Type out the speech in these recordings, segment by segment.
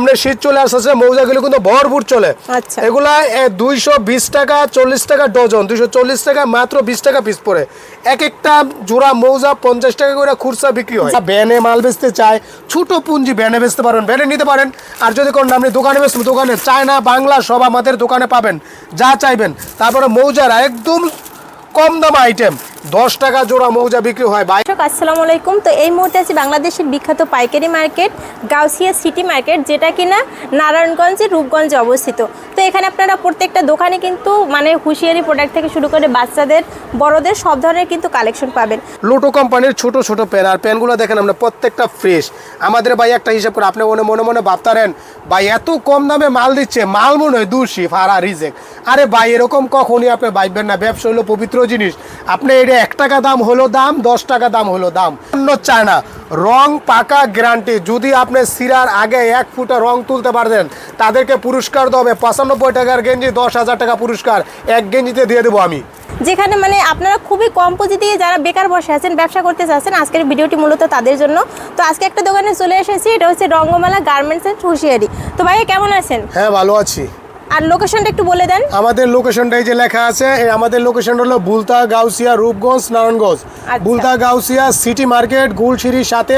সামনে শীত চলে আসছে মৌজাগুলো কিন্তু ভরপুর চলে। আচ্ছা। এগুলা দুইশো বিশ টাকা চল্লিশ টাকা ডজন দুইশো চল্লিশ টাকা মাত্র বিশ টাকা পিস পরে এক একটা জোড়া মৌজা পঞ্চাশ টাকা করে খুরসা বিক্রি হয়। ব্যানে মাল বেচতে চায় ছোট পুঞ্জি ব্যানে বেচতে পারেন ব্যানে নিতে পারেন। আর যদি কোন আপনি দোকানে বেচবেন দোকানে চায়না বাংলা সব আমাদের দোকানে পাবেন যা চাইবেন। তারপরে মৌজারা একদম কম দাম আইটেম দশ টাকা জোড়া মৌজা বিক্রি হয়। বাই আসসালামু আলাইকুম। তো এই মুহূর্তে আছি বাংলাদেশের বিখ্যাত পাইকারি মার্কেট গাউসিয়া সিটি মার্কেট যেটা কিনা নারায়ণগঞ্জে রূপগঞ্জে অবস্থিত। তো এখানে আপনারা প্রত্যেকটা দোকানে কিন্তু মানে হুঁশিয়ারি প্রোডাক্ট থেকে শুরু করে বাচ্চাদের বড়দের সব ধরনের কিন্তু কালেকশন পাবেন। লোটো কোম্পানির ছোট ছোট পেন আর পেনগুলো দেখেন আমরা প্রত্যেকটা ফ্রেশ আমাদের ভাই একটা হিসাব করে আপনি মনে মনে মনে ভাবতারেন ভাই এত কম দামে মাল দিচ্ছে মাল মনে হয় দূষি ফারা রিজেক আরে ভাই এরকম কখনই আপনি বাইবেন না ব্যবসা হলো পবিত্র জিনিস। আপনি এটা এক টাকা দাম হলো দাম দশ টাকা দাম হলো দাম। অন্য চায় না রং পাকা গ্যারান্টি যদি আপনি সিরার আগে এক ফুটা রং তুলতে পারতেন তাদেরকে পুরস্কার দেবে পঁচানব্বই টাকার গেঞ্জি দশ হাজার টাকা পুরস্কার। এক গেঞ্জিতে দিয়ে দেবো আমি। যেখানে মানে আপনারা খুবই কম পুঁজি দিয়ে যারা বেকার বসে আছেন ব্যবসা করতে চাচ্ছেন আজকের ভিডিওটি মূলত তাদের জন্য। তো আজকে একটা দোকানে চলে এসেছি এটা হচ্ছে রঙ্গমালা গার্মেন্টস অ্যান্ড হুঁশিয়ারি। তো ভাইয়া কেমন আছেন? হ্যাঁ ভালো আছি। আর লোকেশনটা একটু বলে দেন। আমাদের লোকেশনটা এই যে লেখা আছে এই আমাদের লোকেশন হলো বুলতা গাউসিয়া রূপগঞ্জ নারায়ণগঞ্জ। আচ্ছা। বুলতা গাউসিয়া সিটি মার্কেট গুলশিরির সাথে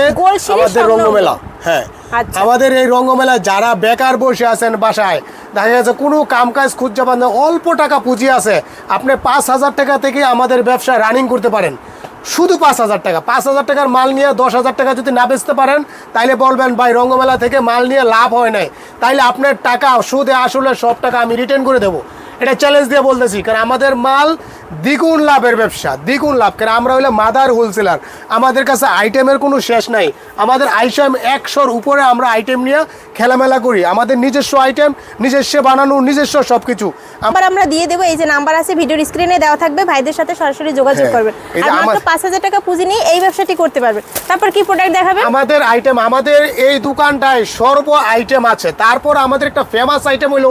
আমাদের রঙ্গমেলা। হ্যাঁ। আচ্ছা। আমাদের এই রঙ্গমেলা যারা বেকার বসে আছেন বাসায় দেখা যাচ্ছে কোনো কাম কাজ খুঁজতে পারেন অল্প টাকা পুঁজি আছে আপনি পাঁচ হাজার টাকা থেকে আমাদের ব্যবসা রানিং করতে পারেন। শুধু পাঁচ হাজার টাকা। পাঁচ হাজার টাকার মাল নিয়ে দশ হাজার টাকা যদি না বেচতে পারেন, তাইলে বলবেন, ভাই, রঙ্গমেলা থেকে মাল নিয়ে লাভ হয় নাই। তাইলে আপনার টাকা, সুদে, আসলে সব টাকা আমি রিটার্ন করে দেবো। এটা চ্যালেঞ্জ দিয়ে বলতেছি কারণ আমাদের মাল দ্বিগুণ লাভের ব্যবসা দ্বিগুণ লাভ। কারণ আমরা হলে মাদার হোলসেলার আমাদের কাছে আইটেমের কোনো শেষ নাই। আমাদের আইটেম একশোর উপরে আমরা আইটেম নিয়ে খেলামেলা করি। আমাদের নিজস্ব আইটেম নিজস্ব বানানো নিজস্ব সব কিছু আবার আমরা দিয়ে দেবো এই যে নাম্বার আছে ভিডিওর স্ক্রিনে দেওয়া থাকবে ভাইদের সাথে সরাসরি যোগাযোগ হ্যাঁ, করবেন আর মাত্র পাঁচ হাজার টাকা পুঁজি নিয়ে এই ব্যবসাটি করতে পারবেন তারপর কি প্রোডাক্ট দেখাবেন আমাদের আইটেম আমাদের এই দোকানটায় সর্ব আইটেম আছে। তারপর আমাদের একটা ফেমাস আইটেম হলো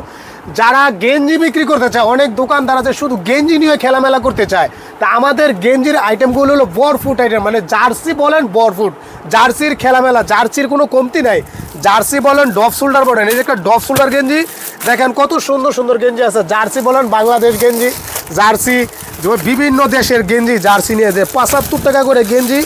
যারা গেঞ্জি বিক্রি করতে চায়, অনেক দোকানদার আছে শুধু গেঞ্জি নিয়ে খেলামেলা করতে চায়। তা আমাদের গেঞ্জির আইটেমগুলো হলো বরফুট আইটেম মানে জার্সি বলেন বরফুট। জার্সির খেলামেলা, জার্সির কোনো কমতি নাই। জার্সি বলেন ডফ শোল্ডার বলেন, এই যে একটা ডফ শোল্ডার গেঞ্জি, দেখেন কত সুন্দর সুন্দর গেঞ্জি আছে। জার্সি বলেন বাংলাদেশ গেঞ্জি, জার্সি বিভিন্ন দেশের গেঞ্জি জার্সি নিয়ে যে, পঁচাত্তর টাকা করে গেঞ্জি,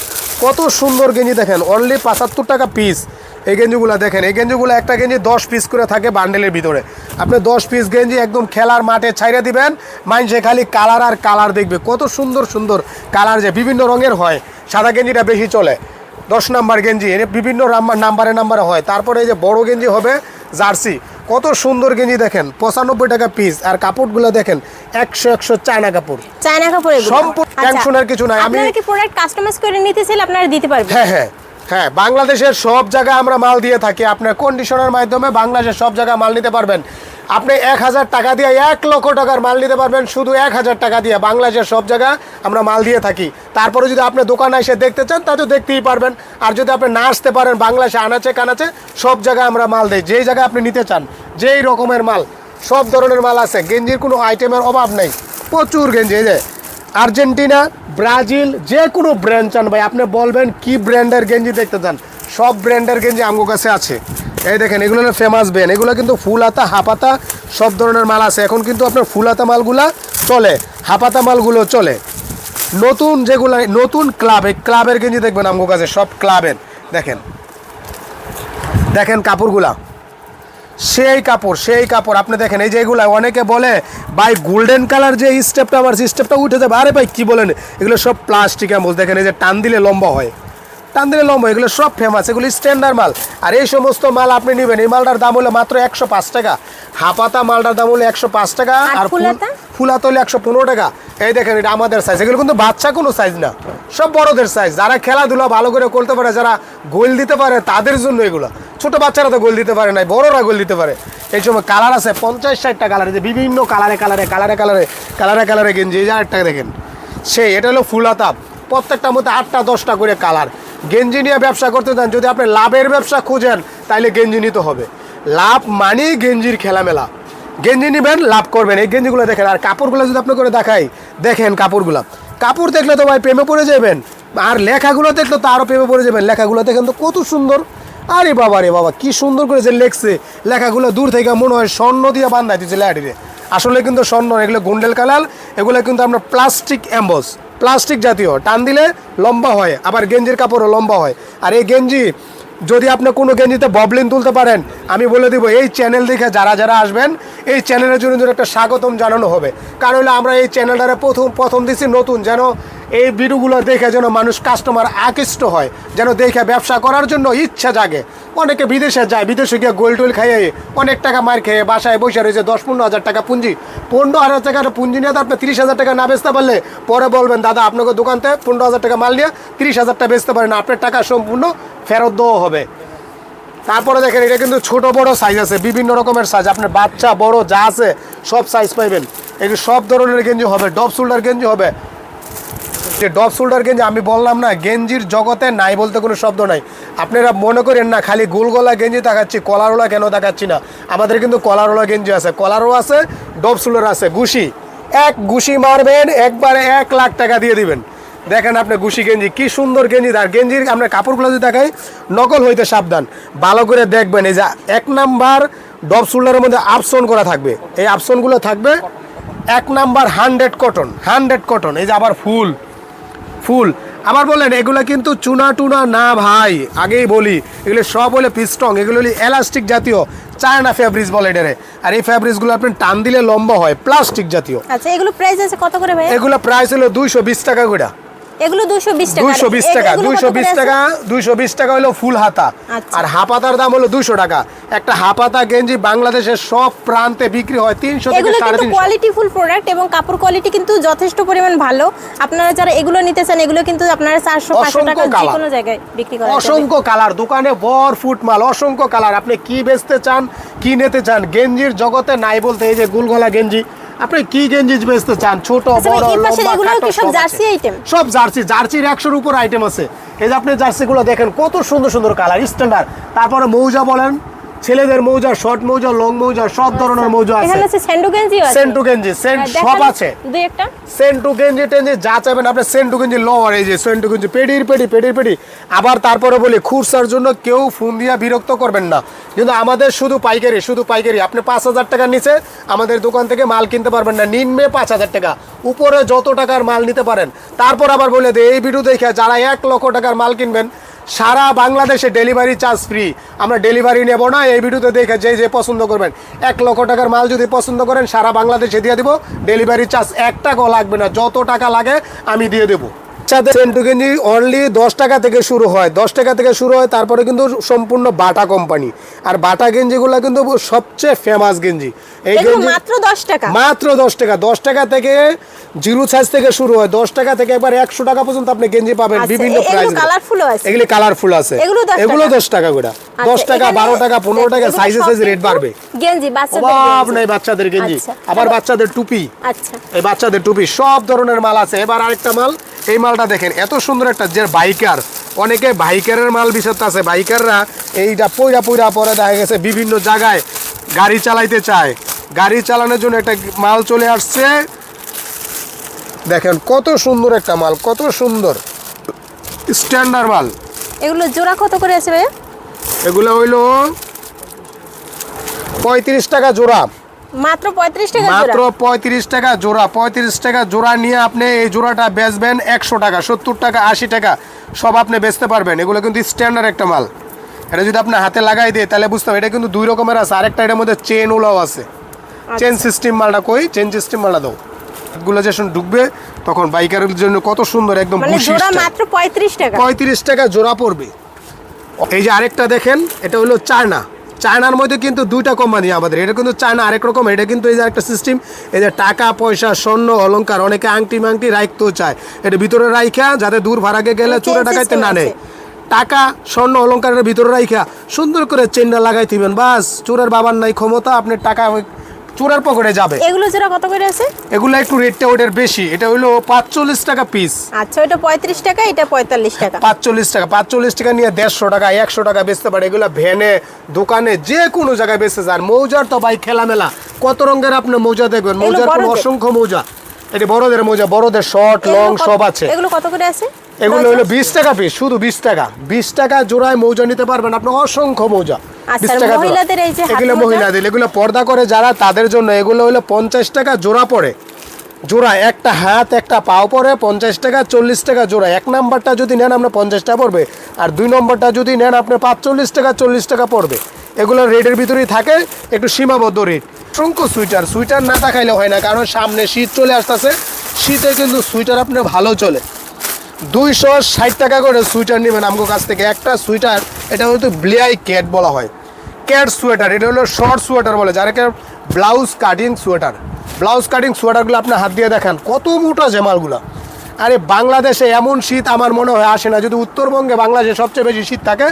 কত সুন্দর গেঞ্জি দেখেন অনলি পঁচাত্তর টাকা পিস এই গেঞ্জিগুলো দেখেন এই গেঞ্জিগুলো একটা গেঞ্জি দশ পিস করে থাকে বান্ডেলের ভিতরে। আপনি দশ পিস গেঞ্জি একদম খেলার মাঠে ছাইড়ে দিবেন মানুষে খালি কালার আর কালার দেখবে। কত সুন্দর সুন্দর কালার যে বিভিন্ন রঙের হয় সাদা গেঞ্জিটা বেশি চলে। দশ নাম্বার গেঞ্জি এর বিভিন্ন নাম্বারে নাম্বারে হয়। তারপরে এই যে বড় গেঞ্জি হবে জার্সি। কত সুন্দর গেঞ্জি দেখেন পঁচানব্বই টাকা পিস আর কাপড়গুলো দেখেন একশো একশো চায়না কাপড়। চায়না কাপড় সম্পূর্ণ টেনশনের কিছু নাই। আমি- প্রোডাক্ট কাস্টমাইজ করে আপনারা দিতে পারবেন? হ্যাঁ হ্যাঁ। হ্যাঁ বাংলাদেশের সব জায়গায় আমরা মাল দিয়ে থাকি। আপনার কন্ডিশনের মাধ্যমে বাংলাদেশের সব জায়গায় মাল নিতে পারবেন। আপনি এক হাজার টাকা দিয়ে এক লক্ষ টাকার মাল নিতে পারবেন, শুধু এক হাজার টাকা দিয়ে বাংলাদেশের সব জায়গায় আমরা মাল দিয়ে থাকি। তারপরে যদি আপনি দোকানে এসে দেখতে চান, তা তো দেখতেই পারবেন। আর যদি আপনি না আসতে পারেন, বাংলাদেশে আনাচে কানাচে সব জায়গায় আমরা মাল দিই। যেই জায়গায় আপনি নিতে চান, যেই রকমের মাল, সব ধরনের মাল আছে। গেঞ্জির কোনো আইটেমের অভাব নেই। প্রচুর গেঞ্জি, এই যে আর্জেন্টিনা, ব্রাজিল যে কোনো ব্র্যান্ড চান ভাই, আপনি বলবেন কি ব্র্যান্ডের গেঞ্জি দেখতে চান, সব ব্র্যান্ডের গেঞ্জি আমগো কাছে আছে। এই দেখেন, এগুলো হলো ফেমাস ব্র্যান্ড এগুলো কিন্তু ফুল হাতা হাপাতা, সব ধরনের মাল আছে। এখন কিন্তু আপনার ফুল হাতা মালগুলা চলে, হাপাতা মালগুলো চলে। নতুন যেগুলো, নতুন ক্লাব এই ক্লাবের গেঞ্জি দেখবেন আমগো কাছে, সব ক্লাবের দেখেন দেখেন কাপড়গুলা। সেই কাপড় সেই কাপড়। আপনি দেখেন এই যে এগুলা অনেকে বলে ভাই গোল্ডেন কালার যে স্টেপটা আমার স্টেপটা উঠে যাবে। আরে ভাই কি বলেন? এগুলো সব প্লাস্টিক আমল দেখেন এই যে টান দিলে লম্বা হয়। টান দিলে লম্বা এগুলো সব ফেমাস এগুলো স্ট্যান্ডার্ড মাল। আর এই সমস্ত মাল আপনি নেবেন এই মালটার দাম হলো মাত্র একশো পাঁচ টাকা। হাপাতা মালটার দাম হলো একশো পাঁচ টাকা আর ফুল? হলে একশো পনেরো টাকা। এই দেখেন এটা আমাদের সাইজ এগুলো কিন্তু বাচ্চা কোনো সাইজ না। সব বড়দের সাইজ যারা খেলাধুলা ভালো করে করতে পারে যারা গোল দিতে পারে তাদের জন্য এগুলো। ছোট বাচ্চারা তো গোল দিতে পারে না বড়রা গোল দিতে পারে। এই সময় কালার আছে, পঞ্চাশ ষাটটা কালার যে বিভিন্ন কালারে কালারে কালারে কালারে কালারে কালারে গেঞ্জি এই যে আরেকটা দেখেন। সেই এটা হলো ফুল ফুলাতাপ প্রত্যেকটার মধ্যে আটটা, দশটা করে কালার গেঞ্জি নিয়ে ব্যবসা করতে চান, যদি আপনি লাভের ব্যবসা খুঁজেন তাহলে গেঞ্জি নিতে হবে। লাভ মানেই গেঞ্জির খেলামেলা। গেঞ্জি নেবেন, লাভ করবেন। এই গেঞ্জিগুলো দেখেন, আর কাপড়গুলো যদি আপনি করে দেখাই, দেখেন কাপড়গুলো। কাপড় দেখলে তো ভাই প্রেমে পড়ে যাবেন আর লেখাগুলো দেখলে তো আরও প্রেমে পড়ে যাবেন লেখাগুলো দেখেন তো কত সুন্দর। আরে বাবা রে বাবা, কি সুন্দর করে যে লেখছে। লেখাগুলো দূর থেকে মনে হয় স্বর্ণ দিয়ে বান্ধাই দিচ্ছে লেখাটিরে আসলে কিন্তু স্বর্ণ, এগুলো গুন্ডেল কালাল, এগুলো কিন্তু আমরা প্লাস্টিক অ্যাম্বস, প্লাস্টিক জাতীয়। টান দিলে লম্বা হয়, আবার গেঞ্জির কাপড়ও লম্বা হয়। আর এই গেঞ্জি যদি আপনি কোনো গেঞ্জিতে ববলিন তুলতে পারেন, আমি বলে দিব, এই চ্যানেল দেখে যারা যারা আসবেন, এই চ্যানেলের জন্য যেন একটা স্বাগতম জানানো হবে। কারণ হলো আমরা এই চ্যানেলটারে প্রথম প্রথম দিচ্ছি নতুন, যেন এই ভিডিওগুলো দেখে যেন মানুষ কাস্টমার আকৃষ্ট হয়, যেন দেখে ব্যবসা করার জন্য ইচ্ছা জাগে। অনেকে বিদেশে যায়, বিদেশে গিয়ে গোল টোল খাইয়ে অনেক টাকা মার খেয়ে বাসায় বসে রয়েছে, দশ পনেরো হাজার টাকা পুঁজি। পনেরো হাজার টাকার পুঁজি নিয়ে আপনি তিরিশ হাজার টাকা না বেচতে পারলে পরে বলবেন, দাদা, আপনাকে দোকানতে পনেরো হাজার টাকা মাল নিয়ে তিরিশ হাজার টাকা বেচতে পারেন আপনার টাকা সম্পূর্ণ ফেরত দেওয়া হবে। তারপরে দেখেন, এটা কিন্তু ছোট, বড় সাইজ আছে, বিভিন্ন রকমের সাইজ আপনার বাচ্চা, বড়, যা আছে, সব সাইজ পাইবেন। এটি সব ধরনের গেঞ্জি হবে, ডব শোল্ডার গেঞ্জি হবে। যে ডব শোল্ডার গেঞ্জি, আমি বললাম না, গেঞ্জির জগতে নাই বলতে কোনো শব্দ নাই। আপনারা মনে করেন না, খালি গোল গলা গেঞ্জি দেখাচ্ছি কলারওয়ালা কেন দেখাচ্ছি না? আমাদের কিন্তু কলারওয়ালা গেঞ্জি আছে। কলারও আছে, ডব শোল্ডার আছে। গুশি, এক গুশি মারবেন, একবারে এক লাখ টাকা দিয়ে দিবেন। দেখেন আপনি গুশি গেঞ্জি কি সুন্দর গেঞ্জি। আর গেঞ্জির আমরা কাপড়গুলো যদি দেখাই নকল হইতে সাবধান। ভালো করে দেখবেন এই যে এক নাম্বার ডব শোল্ডারের মধ্যে আপসন করা থাকবে। এই আপসনগুলো থাকবে এক number hundred cotton hundred cotton. এই যে আবার ফুল ফুল। আবার বললেন এগুলো কিন্তু চুনা টুনা না ভাই আগেই বলি এগুলো সব হলে পিস্টং এগুলো হলে এলাস্টিক জাতীয় চায়না ফ্যাব্রিক্স বলে এটারে। আর এই ফ্যাব্রিক্সগুলো আপনি টান দিলে লম্বা হয় প্লাস্টিক জাতীয়। আচ্ছা এগুলো প্রাইস আছে কত করে ভাই এগুলো প্রাইস হলো দুইশো বিশ টাকা করে এগুলো দুশো বিশ টাকা। দুইশো বিশ আর টাকা এগুলো দুইশো কত করে বিশ আছে? টাকা দুইশো বিশ টাকা হলো ফুল হাতা। আচ্ছা। আর দাম হলো দুইশো টাকা। একটা গেঞ্জি বাংলাদেশের সব প্রান্তে বিক্রি হয় তিনশো থেকে এগুলো সাড়ে কিন্তু তিনশো। কোয়ালিটিফুল প্রোডাক্ট এবং কাপড় কোয়ালিটি কিন্তু যথেষ্ট পরিমাণ ভালো। আপনারা যারা এগুলো নিতে চান এগুলো কিন্তু আপনারা চারশো পাঁচশো অসংখ্য টাকা যে কোনো জায়গায় বিক্রি করা অসংখ্য কালার দোকানে বর ফুট মাল অসংখ্য কালার আপনি কি বেচতে চান কি নিতে চান গেঞ্জির জগতে নাই বলতে এই যে গুলগলা গেঞ্জি আপনি কি গেঞ্জি বেচতে চান? ছোট আচ্ছা, বড় জার্সি। সব জার্সি জার্সির একশোর উপর আইটেম আছে। এই যে আপনি জার্সিগুলো দেখেন কত সুন্দর সুন্দর কালার স্ট্যান্ডার্ড তারপরে মৌজা বলেন ছেলেদের মৌজা শর্ট মৌজা লং মৌজা সব ধরনের মৌজা আছে এখানে আছে। স্যান্ডো গেঞ্জি আছে। সেন্টু গেঞ্জি সেন্ট হ্যাঁ, সব আছে। দুই একটা। সেন্টু গেঞ্জি টেঞ্জি যা চাইবেন আপনি সেন্টু গেঞ্জি লোয়ার এই যে সেন্টু গেঞ্জি পেডির পেডি পেডির পেডি আবার তারপরে বলি খুরসার জন্য কেউ ফোন দিয়া বিরক্ত করবেন না। কিন্তু আমাদের শুধু পাইকারি শুধু পাইকারি। আপনি পাঁচ হাজার টাকার নিচে আমাদের দোকান থেকে মাল কিনতে পারবেন না। নিম্নে পাঁচ হাজার টাকা। উপরে যত টাকার মাল নিতে পারেন। তারপর আবার বলে দেয় এই ভিডিও দেখে যারা এক লক্ষ টাকার মাল কিনবেন সারা বাংলাদেশে ডেলিভারি চার্জ ফ্রি আমরা ডেলিভারি নেব না, এই ভিডিওতে দেখে যে যে পছন্দ করবেন। এক লক্ষ টাকার মাল যদি পছন্দ করেন, সারা বাংলাদেশে দিয়ে দেবো। ডেলিভারি চার্জ এক টাকাও লাগবে না, যত টাকা লাগে আমি দিয়ে দেবো। সাথে সেন্টু গেঞ্জি অনলি দশ টাকা থেকে শুরু হয়। দশ টাকা থেকে শুরু হয় তারপরে কিন্তু সম্পূর্ণ বাটা কোম্পানি আর বাটা গেঞ্জিগুলো কিন্তু সবচেয়ে ফেমাস গেঞ্জি। এই গেঞ্জি মাত্র দশ টাকা। মাত্র দশ টাকা। দশ টাকা থেকে জিরো সাইজ থেকে শুরু হয়। দশ টাকা থেকে একবার একশো টাকা পর্যন্ত আপনি গেঞ্জি পাবেন বিভিন্ন প্রাইস? এগুলি কালারফুল আছে। এগুলো 10 এগুলো টাকা? দশ টাকা করে। আচ্ছা, দশ টাকা বারো টাকা পনেরো টাকা সাইজে সাইজে রেট বাড়বে গেঞ্জি বাচ্চাদের অভাব। নাই বাচ্চাদের গেঞ্জি। আচ্ছা। আবার বাচ্চাদের টুপি। আচ্ছা। এই বাচ্চাদের টুপি সব ধরনের মাল আছে। এবার আরেকটা মাল। এই মালটা দেখেন এত সুন্দর একটা যে বাইকার অনেকে বাইকারের মাল বিষয় আছে বাইকাররা এইটা পয়রা পয়রা পরে দেখা গেছে বিভিন্ন জায়গায় গাড়ি চালাইতে চায়। গাড়ি চালানোর জন্য একটা মাল চলে আসছে। দেখেন কত সুন্দর একটা মাল কত সুন্দর। স্ট্যান্ডার্ড মাল। এগুলো জোড়া কত করে আছে ভাইয়া? এগুলো হইল পঁয়ত্রিশ টাকা জোড়া। মাত্র পঁয়ত্রিশ টাকা মাত্র জোড়া পঁয়ত্রিশ টাকা জোড়া। পঁয়ত্রিশ টাকা জোড়া নিয়ে আপনি এই জোড়াটা বেচবেন একশো টাকা সত্তর টাকা আশি টাকা সব আপনি বেচতে পারবেন। এগুলো কিন্তু স্ট্যান্ডার্ড একটা মাল। এটা যদি আপনি হাতে লাগাই দিয়ে তাহলে বুঝতে হবে এটা কিন্তু দুই রকমের আছে। আরেকটা এটার মধ্যে চেন ওলাও আছে। চেন সিস্টেম মালটা কই? চেন সিস্টেম মালটা দাও। গুলো যখন ঢুকবে তখন বাইকারের জন্য কত সুন্দর একদম মানে জোড়া মাত্র পঁয়ত্রিশ টাকা। পঁয়ত্রিশ টাকা জোড়া পড়বে। এই যে আরেকটা দেখেন এটা হলো চায়না। চায়নার মধ্যে কিন্তু দুইটা কোম্পানি আমাদের। এটা কিন্তু চায়না আরেক রকম এটা কিন্তু এই যে একটা সিস্টেম এই যে টাকা পয়সা স্বর্ণ অলঙ্কার অনেকে আংটি মাংটি রাখতেও চায়। এটা ভিতরে রাইখা যাতে দূর ভাড়াকে গেলে চোরে টাকাইতে না নেয়। টাকা স্বর্ণ অলঙ্কারের ভিতরে রাইখা সুন্দর করে চেনটা লাগাই দিবেন বাস চোরের বাবার নাই ক্ষমতা আপনি টাকা চোরের পকেটে যাবে। এগুলো জোড়া কত করে আছে? এগুলো একটু রেটটা ওটার বেশি। এটা হলো পাঁচচল্লিশ টাকা পিস আচ্ছা ওটা পঁয়ত্রিশ টাকা এটা পঁয়তাল্লিশ টাকা। পাঁচচল্লিশ টাকা। পাঁচচল্লিশ টাকা নিয়ে দেড়শো টাকা একশো টাকা বেচতে পারে। এগুলো ভ্যানে দোকানে যে কোনো জায়গায় বেচতে যান মৌজার তো ভাই খেলামেলা। কত রঙের আপনি মৌজা দেখবেন? মৌজার অসংখ্য মৌজা। এটি বড়দের মোজা বড়দের শর্ট লং সব আছে। এগুলো কত করে আছে? এগুলো হলো বিশ টাকা পিস শুধু বিশ টাকা। বিশ টাকা জোড়ায় মৌজা নিতে পারবেন আপনি অসংখ্য মৌজা। আচ্ছা, 20 টাকা মহিলাদের এই যে এগুলো? মহিলাদের এগুলো পর্দা করে যারা তাদের জন্য এগুলো হলো পঞ্চাশ টাকা জোড়া পড়ে জোড়া একটা হাত, একটা পাও পরে পঞ্চাশ টাকা, চল্লিশ টাকা জোড়া এক নাম্বারটা যদি নেন, আপনার পঞ্চাশ টাকা পড়বে। আর দুই নম্বরটা যদি নেন, আপনার পাঁচচল্লিশ টাকা, চল্লিশ টাকা পড়বে। এগুলো রেটের ভিতরেই থাকে, একটু সীমাবদ্ধ রেট। অসংখ্য সুইটার সুইটার না দেখাইলে হয় না, কারণ সামনে শীত চলে আসতেছে। শীতে কিন্তু সুইটার আপনার ভালো চলে। দুইশো ষাট টাকা করে সুইটার নেবেন আমগো কাছ থেকে। একটা সুইটার, এটা হয়তো ব্লিয়াই ক্যাট বলা হয়। ক্যাট সোয়েটার এটা হলো শর্ট সোয়েটার বলে, যারা blouse cutting sweater blouse cutting সোয়েটারগুলো আপনি হাত দিয়ে দেখেন কত মোটা জামালগুলো আরে বাংলাদেশে এমন শীত আমার মনে হয় আসে না যদি উত্তরবঙ্গে বাংলাদেশে সবচেয়ে বেশি শীত থাকে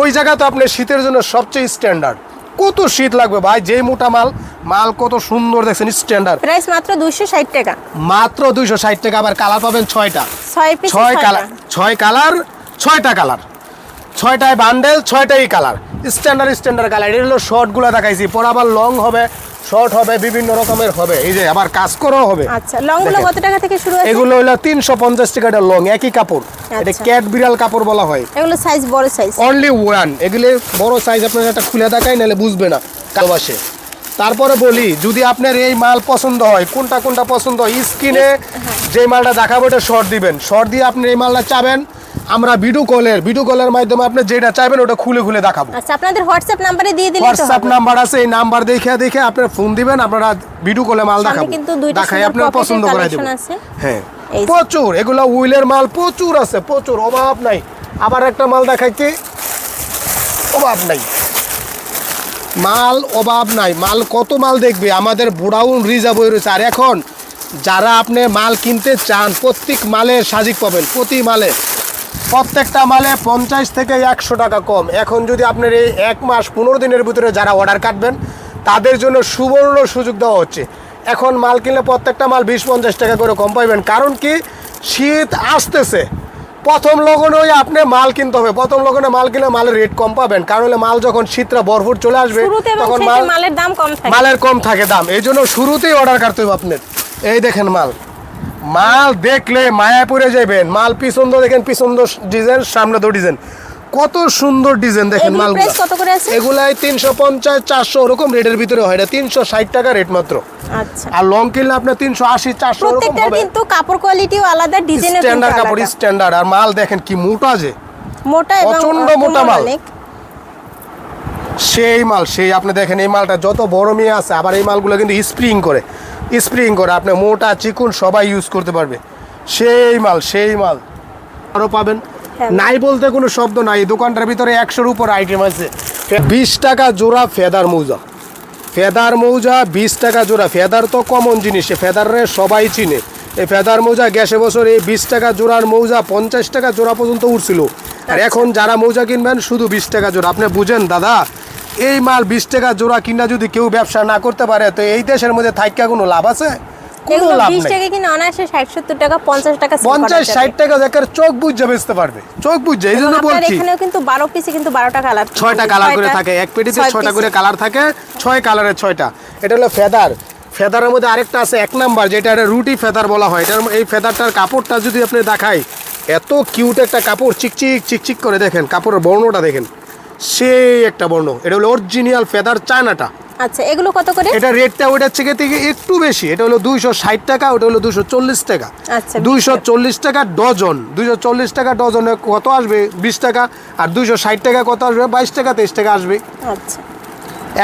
ওই জায়গা তো আপনি শীতের জন্য সবচেয়ে স্ট্যান্ডার্ড কত শীত লাগবে ভাই যেই মোটা মাল মাল কত সুন্দর দেখছেন স্ট্যান্ডার্ড প্রাইস মাত্র দুশো ষাট টাকা। মাত্র দুইশো ষাট টাকা আবার কালার পাবেন ছয়টা। ছয় পিস ছয় কালার ছয় কালার ছয়টা কালার। ছয়টায় বান্ডেল ছয়টাই কালার। Standard standard colour. এর হলো শর্টগুলো দেখাইছি পর আবার লং হবে। শর্ট হবে বিভিন্ন রকমের হবে। এই যে আবার কাজ করাও হবে। আচ্ছা লংগুলো দেখেন। কত টাকা থেকে শুরু আছে এগুলো হলো তিনশো পঞ্চাশ টাকাটা লং একই কাপড়। এটা আচ্ছা। ক্যাট বিড়াল কাপড় বলা হয়। এগুলো সাইজ বড় সাইজ অনলি ওয়ান এগুলি বড় সাইজ আপনার একটা খুলে দেখাই নাহলে বুঝবে না। ভালোবাসে। তারপরে বলি যদি আপনার এই মাল পছন্দ হয় কোনটা কোনটা পছন্দ হয় স্ক্রিনে যে মালটা দেখাবো এটা শর্ট দিবেন। শর্ট দিয়ে আপনি এই মালটা চাবেন। আমরা ভিডিও কলের ভিডিও কলের মাধ্যমে আপনি যেটা চাইবেন ওটা খুলে খুলে দেখাবো। আচ্ছা আপনাদের হোয়াটসঅ্যাপ নাম্বারে দিয়ে দিলে হোয়াটসঅ্যাপ নাম্বার আছে এই নাম্বার দেখে দেখে আপনার ফোন দিবেন আপনারা ভিডিও কলে মাল দেখাবো। কিন্তু দুইটা দেখাই আপনার পছন্দ করাই দেবো। হ্যাঁ প্রচুর এগুলো উইলের মাল প্রচুর আছে প্রচুর অভাব নাই। আবার একটা মাল দেখাইছি অভাব নাই। মাল অভাব নাই মাল কত মাল দেখবে? আমাদের বুড়াউন রিজার্ভ হয়ে রয়েছে। আর এখন যারা আপনি মাল কিনতে চান প্রত্যেক মালে সাজিক পাবেন প্রতি মালে প্রত্যেকটা মালে পঞ্চাশ থেকে একশো টাকা কম। এখন যদি আপনার এই এক মাস পনেরো দিনের ভিতরে যারা অর্ডার কাটবেন তাদের জন্য সুবর্ণ সুযোগ দেওয়া হচ্ছে। এখন মাল কিনলে প্রত্যেকটা মাল বিশ পঞ্চাশ টাকা করে কম পাইবেন। কারণ কি? শীত আসতেছে। প্রথম লগনে ওই আপনি মাল কিনতে হবে। প্রথম লগনে মাল কিনলে মালের রেট কম পাবেন। কারণ হলে মাল যখন শীতরা ভরপুর চলে আসবে তখন মাল মালের দাম কম মালের কম থাকে দাম। এই জন্য শুরুতেই অর্ডার কাটতে হবে আপনার। এই দেখেন মাল। মাল দেখলে মায়া পড়ে যাবেন মাল পিছন তো দেখেন পিছন তো ডিজাইন সামনে তো ডিজাইন। কত সুন্দর ডিজাইন দেখেন মালগুলো। কত করে আছে? এগুলাই তিনশো পঞ্চাশ চারশো ওরকম রেটের ভিতরে হয়। এটা তিনশো ষাট টাকা রেট মাত্র। আচ্ছা। আর লং কিনলে আপনার তিনশো আশি চারশো কিন্তু কাপড় কোয়ালিটিও আলাদা ডিজাইনও কিন্তু স্ট্যান্ডার্ড কাপড় স্ট্যান্ডার্ড আর মাল দেখেন কি মোটা যে। মোটা এবং প্রচণ্ড মোটা মাল। সেই মাল সেই আপনি দেখেন এই মালটা যত বড় মেয়ে আছে আবার এই মালগুলো কিন্তু স্প্রিং করে। স্প্রিং করে আপনি মোটা চিকুন সবাই ইউজ করতে পারবে। সেই মাল সেই মাল। আরও পাবেন। হ্যাঁ। নাই বলতে কোনো শব্দ নাই। দোকানটার ভিতরে একশোর উপর আইটেম আছে। বিশ টাকা জোড়া ফেদার মৌজা। ফেদার মৌজা বিশ টাকা জোড়া। ফেদার তো কমন জিনিস ফেদারে সবাই চিনে। এই ফেদার মৌজা গ্যাসে বছর এই বিশ টাকা জোড়ার মৌজা পঞ্চাশ টাকা জোড়া পর্যন্ত উঠছিল। আর এখন যারা মৌজা কিনবেন শুধু বিশ টাকা জোড়া। আপনি বুঝেন দাদা এই মাল বিশ টাকা জোড়া কিনা যদি কেউ ব্যবসা না করতে পারে তো এই দেশের মধ্যে থাইকা কোনো লাভ আছে? কোনো লাভ নেই। টাকা কিনে অনায়াসে ষাট সত্তর টাকা পঞ্চাশ টাকা sell করা পঞ্চাশ যাবে। ষাট টাকা দেখার চোখ বুঝে বেচতে পারবে। চোখ বুঝে এই জন্য বলছি। এখানেও কিন্তু বারো পিসে কিন্তু বারোটা কালার ছয়টা কালার করে থাকে। এক পেটিতে ছয়টা করে কালার থাকে। ছয় কালারের ছয়টা। এটা হলো ফেদার। ফেদারের মধ্যে আরেকটা আছে এক নাম্বার যেটা রুটি ফেদার বলা হয়। এটার এই ফেদারটার কাপড়টা যদি আপনি দেখাই এত কিউট একটা কাপড় চিকচিক চিকচিক করে দেখেন কাপড়ের বর্ণটা দেখেন। সেই একটা বর্ণ। এটা হলো অরিজিনাল ফেদার চায়নাটা। আচ্ছা এগুলো কত করে? এটা রেটটা ওইটার থেকে থেকে একটু বেশি। এটা হলো দুইশো ষাট টাকা ওটা হলো দুশো চল্লিশ টাকা। আচ্ছা, দুইশো চল্লিশ টাকা ডজন। দুইশো চল্লিশ টাকা ডজনে কত আসবে? বিশ টাকা। আর দুইশো ষাট টাকা কত আসবে? বাইশ টাকা তেইশ টাকা আসবে। আচ্ছা।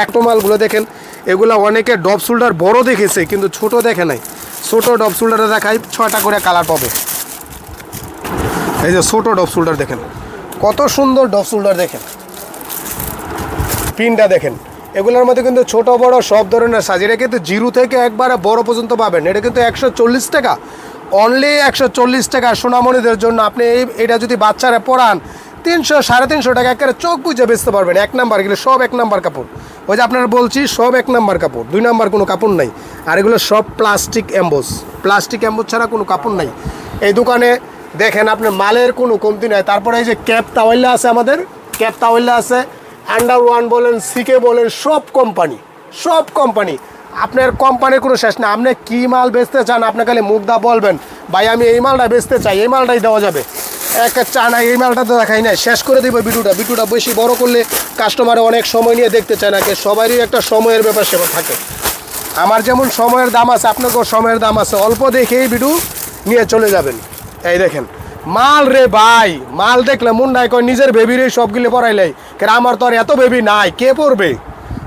একটো মালগুলো দেখেন এগুলো অনেকে ডব শোল্ডার বড় দেখেছে কিন্তু ছোট দেখে নাই। ছোট ডব শোল্ডারে দেখাই ছয়টা করে কালার পাবে। এই যে ছোট ডব শোল্ডার দেখেন কত সুন্দর ডব শোল্ডার দেখেন। পিনটা দেখেন। এগুলোর মধ্যে কিন্তু ছোট, বড় সব ধরনের সাইজ এটা কিন্তু জিরো থেকে একবারে বড় পর্যন্ত পাবেন। এটা কিন্তু একশো চল্লিশ টাকা। অনলি একশো চল্লিশ টাকা সোনামণিদের জন্য আপনি এই এটা যদি বাচ্চারা পড়ান, তিনশো, সাড়ে তিনশো টাকা একেবারে চোখ বুঝে বেচতে পারবেন। এক নাম্বার, এগুলো সব এক নাম্বার কাপড়। ওই যে আপনারা বলছি, সব এক নাম্বার কাপড়। দুই নাম্বার কোনো কাপড় নাই। আর এগুলো সব প্লাস্টিক অ্যাম্বোস প্লাস্টিক অ্যাম্বোস ছাড়া কোনো কাপড় নাই। এই দোকানে দেখেন আপনার মালের কোনো কমতি নাই। তারপরে এই যে ক্যাপ তাওয়াল্লা আছে আমাদের। ক্যাপ তাওয়াল্লা আছে। আন্ডার ওয়ান বলেন সিকে বলেন, সব কোম্পানি সব কোম্পানি আপনার কোম্পানির কোনো শেষ না। আপনি কি মাল বেচতে চান? আপনি খালি মুগ্ধা বলবেন, ভাই, আমি এই মালটা বেচতে চাই, এই মালটাই দেওয়া যাবে। এক চা না এই মালটা তো দেখাই না শেষ করে দিব ভিডিওটা। ভিডিওটা বেশি বড় করলে কাস্টমারে অনেক সময় নিয়ে দেখতে চায় না কে? সবারই একটা সময়ের ব্যাপার সেবা থাকে। আমার যেমন সময়ের দাম আছে, আপনাকেও সময়ের দাম আছে। অল্প দেখেই ভিডিও নিয়ে চলে যাবেন। এই দেখেন মাল রে ভাই, মাল দেখলে মন নাই কয় নিজের বেবির সবগুলো পড়াইলাই কেন আমার তো আর এত বেবি নাই, কে পড়বে?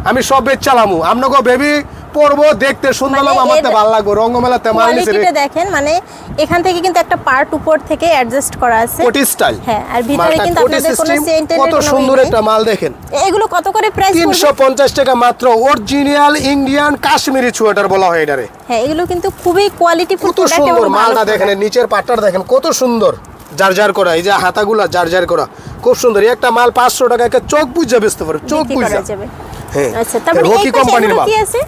আমি সব বেচ চালামু। আপনাকে বেবি দেখতে সুন্দর মানে আমার তো ভালো লাগবো নিচে দেখেন মানে এখান থেকে কিন্তু একটা পার্ট উপর থেকে অ্যাডজাস্ট করা আছে। কোটি স্টাইল হ্যাঁ, আর ভিতরে কিন্তু আপনাদের কোনো কত সুন্দর একটা মাল দেখেন। এগুলো কত করে প্রাইস তিনশো পঞ্চাশ টাকা মাত্র অরিজিনাল ইন্ডিয়ান কাশ্মীরি সোয়েটার বলা হয় এটারে। হ্যাঁ এগুলো কিন্তু খুবই কোয়ালিটি কত সুন্দর মালটা দেখেন নিচের পাটটার দেখেন কত সুন্দর। জার জার করা এই যে হাতাগুলা জার জার করা খুব সুন্দর। একটা মাল পাঁচশো টাকা একটা চোখ বুঝা বেচতে পারে চোখ বুঝা। হ্যাঁ আচ্ছা কোম্পানির মাল। কি আছে?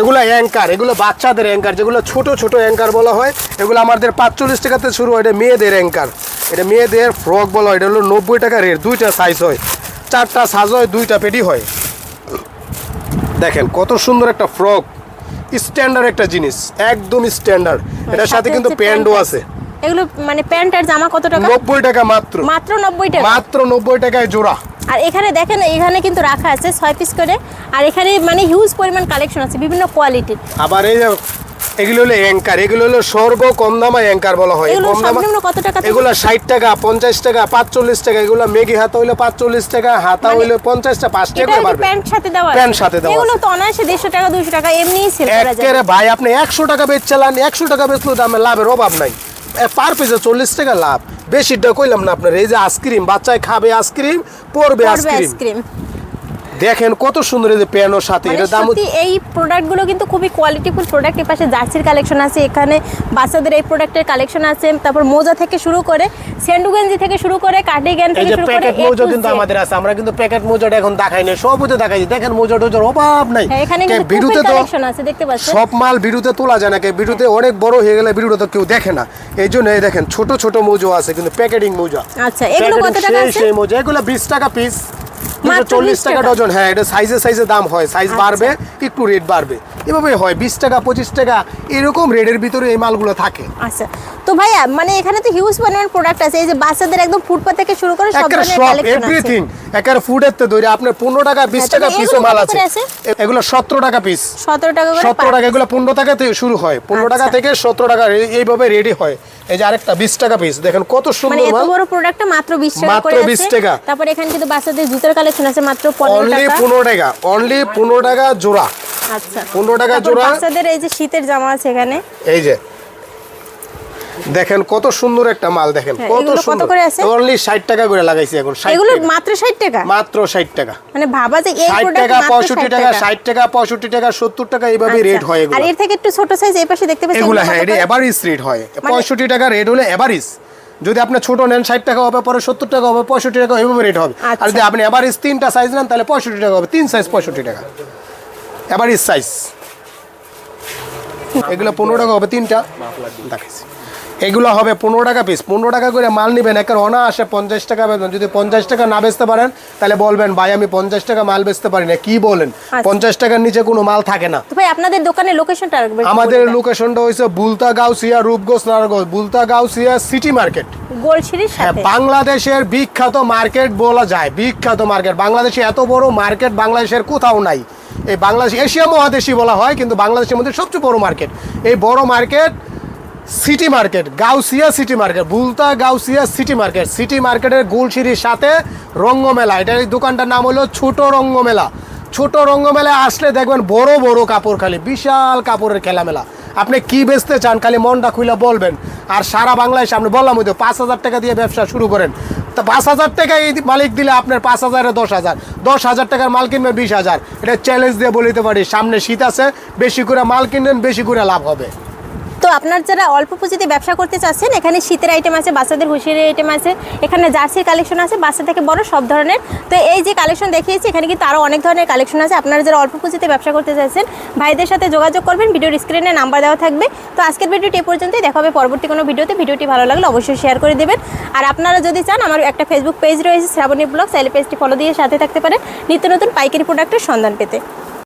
এগুলো অ্যাঙ্কার এগুলো বাচ্চাদের অ্যাঙ্কার যেগুলো ছোট ছোট অ্যাঙ্কার বলা হয় এগুলো আমাদের পাঁচচল্লিশ টাকাতে শুরু হয় এটা মেয়েদের অ্যাঙ্কার এটা মেয়েদের ফ্রক বলা হয় এটা হলো নব্বই টাকা রেট দুইটা সাইজ হয় চারটা সাজ হয় দুইটা পেটি হয়। দেখেন কত সুন্দর একটা ফ্রক স্ট্যান্ডার্ড একটা জিনিস একদম স্ট্যান্ডার্ড এটার সাথে কিন্তু প্যান্টও আছে। এগুলো মানে প্যান্ট আর জামা কত টাকা? নব্বই টাকা মাত্র। মাত্র নব্বই টাকা? মাত্র নব্বই টাকায় জোড়া। আর এখানে দেখেন এখানে কিন্তু রাখা আছে ছয় পিস করে। আর এখানে মানে হিউজ পরিমাণ কালেকশন আছে বিভিন্ন কোয়ালিটির আবার এই যে এগুলো হলো অ্যাঙ্কার এগুলো হলো সর্ব কম দামা অ্যাঙ্কার বলা হয়। কম দামা কত টাকা এগুলো ষাট টাকা পঞ্চাশ টাকা পাঁচচল্লিশ টাকা এগুলো মেগি হাতা হইলে পাঁচচল্লিশ টাকা হাতা মানে হইলে পঞ্চাশটা পাঁচ এটা টাকা কি পারবে প্যান্ট সাথে আছে? প্যান্ট সাথে দেওয়া এগুলো তো অনায়াসে দেড়শো টাকা দুশো টাকা এমনিই সেল করা যায়। একেবারে ভাই আপনি একশো টাকা বেচ চালান একশো টাকা বেচলেও দামে লাভের অভাব নাই। পার পিসে চল্লিশ টাকা লাভ। বেশিটা কইলাম না আপনার এই যে আইসক্রিম বাচ্চায় খাবে আইসক্রিম আইসক্রিম আইসক্রিম দেখেন কত সুন্দর এই যে প্যানোর সাথে মানে এটার দাম এই প্রোডাক্টগুলো কিন্তু খুবই কোয়ালিটিফুল প্রোডাক্টের পাশে জার্সির কালেকশন আছে এখানে বাচ্চাদের এই প্রোডাক্টের কালেকশন আছে। তারপর মোজা থেকে শুরু করে সেন্ডু গেঞ্জি থেকে শুরু করে কার্ডিগান থেকে শুরু করে প্যাকেট মোজা কিন্তু আমাদের আছে আমরা কিন্তু প্যাকেট মোজাটা এখন দেখাই না সব তো দেখাই দেখেন মোজা টোজার অভাব নাই। হ্যাঁ এখানে কিন্তু বিরুতে তো কালেকশন আছে দেখতে পাচ্ছেন? সব মাল বিরুতে তোলা যায় না কে বিরুতে অনেক বড় হয়ে গেলে বিরুতে তো কেউ দেখে না। এই জন্য এই দেখেন ছোট ছোট মোজো আছে কিন্তু প্যাকেটিং মোজা। আচ্ছা এগুলো কত টাকা আছে? সেই মোজা এগুলো বিশ টাকা পিস মাত্র চল্লিশ টাকা। ডজন হ্যাঁ এটা সাইজে সাইজে দাম হয়। সাইজ আচ্ছা। বাড়বে একটু রেট বাড়বে। এভাবে হয় বিশ টাকা পঁচিশ টাকা এরকম রেটের ভিতরে এই মালগুলো থাকে। আচ্ছা। তো ভাইয়া মানে এখানে তো হিউজ পরিমাণ প্রোডাক্ট আছে এই যে বাচ্চাদের একদম ফুটপাত থেকে শুরু করে সব ধরনের সব কালেকশন আছে। এভরিথিং একের ফুডের তো ধরে আপনার পনেরো টাকা বিশ হ্যাঁ, টাকা মাল আছে। এগুলো সতেরো টাকা পিস সতেরো টাকা করে টাকা এগুলো পনেরো টাকা থেকে শুরু হয়। পনেরো টাকা আচ্ছা। থেকে সতেরো টাকা এইভাবে রেডি হয়। এই যে আরেকটা বিশ টাকা পিস দেখেন কত মানে সুন্দর এত বড় প্রোডাক্টটা মাত্র 20 টাকা মাত্র করে 20 টাকা। তারপর এখানে কিন্তু বাচ্চাদের জুতার কালেকশন আছে মাত্র 15 অনলি টাকা। টাকা। অনলি পনেরো টাকা জোড়া। আচ্ছা। 15 টাকা জোড়া। বাচ্চাদের এই যে শীতের জামা আছে এখানে। এই যে। দেখেন কত সুন্দর একটা মাল দেখেন হ্যাঁ, কত কত সুন্দর। করে আছে? অনলি ষাট টাকা করে লাগাইছি এখন 60 এগুলো মাত্র 60 টাকা? মাত্র ষাট টাকা। মানে ভাবা যে এই প্রোডাক্ট টাকা মাত্র পঁয়ষট্টি 60 টাকা ষাট টাকা পঁয়ষট্টি টাকা সত্তর টাকা এইভাবে রেট হয় আচ্ছা। আর এর থেকে একটু ছোট সাইজ এই পাশে দেখতে পাচ্ছেন এগুলো এগুলো হ্যাঁ এটা এভারেজ রেট হয়। মানে- পঁয়ষট্টি টাকা রেট হলে এভারেজ যদি আপনি ছোট নেন ষাট টাকা হবে পরে সত্তর টাকা হবে পঁয়ষট্টি টাকা এভাবে রেট হবে। আর আচ্ছা। যদি আপনি এভারেজ তিনটা সাইজ নেন তাহলে পঁয়ষট্টি টাকা হবে তিন সাইজ পঁয়ষট্টি টাকা। এভারেজ সাইজ এগুলো পনেরো টাকা হবে তিনটা। দেখাইছি। এগুলো হবে পনেরো টাকা পিস পনেরো টাকা করে মাল নেবেন একের অনা আসে পঞ্চাশ টাকা বেতন। যদি পঞ্চাশ টাকা না বেচতে পারেন তাহলে বলবেন ভাই আমি পঞ্চাশ টাকা মাল বেচতে পারি না। কি বলেন? আচ্ছা। পঞ্চাশ টাকার নিচে কোনো মাল থাকে না। ভাই আপনাদের দোকানের লোকেশনটা রাখবেন আমাদের লোকেশনটা হয়েছে বুলতা গাউসিয়া রূপগঞ্জ নারায়ণগঞ্জ। বুলতা গাউসিয়া সিটি মার্কেট হ্যাঁ বাংলাদেশের বিখ্যাত মার্কেট বলা যায়। বিখ্যাত মার্কেট বাংলাদেশে এত বড় মার্কেট বাংলাদেশের কোথাও নাই। এই বাংলাদেশ এশিয়া মহাদেশই বলা হয় কিন্তু বাংলাদেশের মধ্যে সবচেয়ে বড় মার্কেট এই বড় market city market, Gausia city market, Bulta Gausia city market. City মার্কেটের গুলশিরির সাথে রঙ্গমেলা। এটার এই দোকানটার নাম হলো ছোট রঙ্গমেলা। ছোট রঙ্গমেলায় আসলে দেখবেন বড় বড় কাপড় খালি, বিশাল কাপড়ের খেলামেলা। আপনি কি বেচতে চান খালি মনটা খুলে বলবেন। আর সারা বাংলায় সামনে বললাম ওই তো পাঁচ হাজার টাকা দিয়ে ব্যবসা শুরু করেন। তো পাঁচ হাজার টাকা এই মালিক দিলে আপনার পাঁচ হাজারে দশ হাজার। দশ হাজার টাকার মাল কিনবে বিশ হাজার। এটা চ্যালেঞ্জ দিয়ে বলিতে পারি, সামনে শীত আছে, বেশি করে মাল কিনবেন, বেশি করে লাভ হবে। তো আপনার যারা অল্প পুঁজিতে ব্যবসা করতে চাচ্ছেন, এখানে শীতের আইটেম আছে, বাচ্চাদের হুঁশিয়ারি আইটেম আছে, এখানে জার্সির কালেকশন আছে, বাচ্চা থেকে বড় সব ধরনের। তো এই যে কালেকশন দেখিয়েছি, এখানে কিন্তু আরও অনেক ধরনের কালেকশন আছে। আপনারা যারা অল্প পুঁজিতে ব্যবসা করতে চাচ্ছেন, ভাইদের সাথে যোগাযোগ করবেন, ভিডিওর স্ক্রিনে নাম্বার দেওয়া থাকবে। তো আজকের ভিডিওটি এ পর্যন্তই, দেখা হবে পরবর্তী কোনো ভিডিওতে। ভিডিওটি ভালো লাগলে অবশ্যই শেয়ার করে দেবেন। আর আপনারা যদি চান, আমার একটা ফেসবুক পেজ রয়েছে, শ্রাবণী ব্লগ চাইলে পেজটি ফলো দিয়ে সাথে থাকতে পারেন। নিত্য নতুন পাইকারি প্রোডাক্টের সন্ধান পেতে।